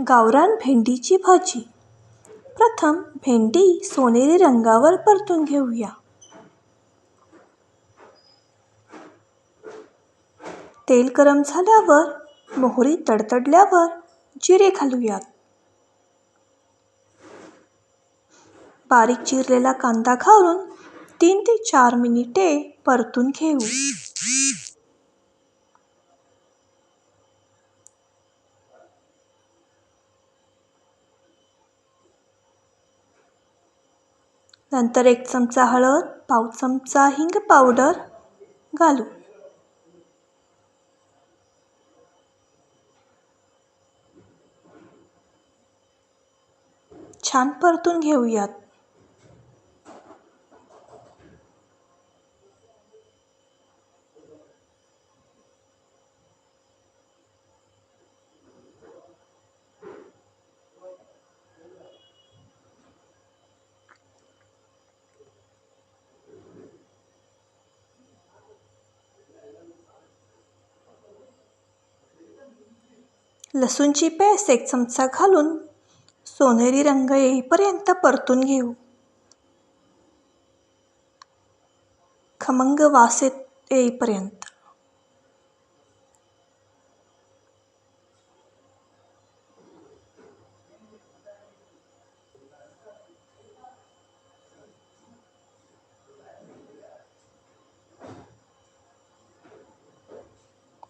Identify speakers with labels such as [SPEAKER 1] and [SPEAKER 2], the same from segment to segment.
[SPEAKER 1] गावरान भेंडीची भाजी. प्रथम भेंडी सोनेरी रंगावर परतून घेऊया. तेल गरम झाल्यावर मोहरी तडतडल्यावर जिरे घालूयात. बारीक चिरलेला कांदा घालून तीन ते चार मिनिटे परतून घेऊ. नंतर एक चमचा हळद पाव चमचा हिंग पावडर घालू. छान परतून घेऊयात. लसूणची पेस्ट एक चमचा घालून सोनेरी रंग येईपर्यंत परतून घेऊ. खमंग वासेत येईपर्यंत.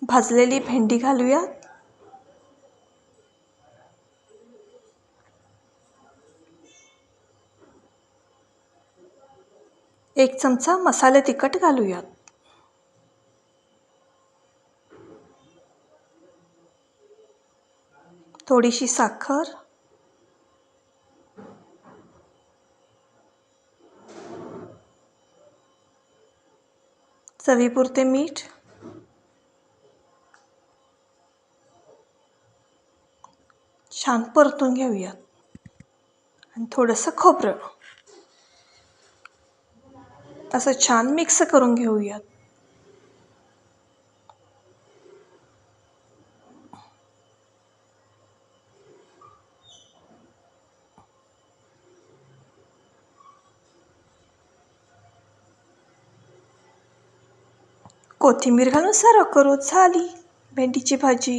[SPEAKER 1] भाजलेली भेंडी घालूयात. एक चमचा मसाले तिखट घालूयात. थोडीशी साखर. चवीपुरते मीठ. छान परतून घेऊयात. आणि थोडंसं खोबरं. असं छान मिक्स करून घेऊयात. कोथिंबीर घालून सर्व करू झाली भेंडीची भाजी.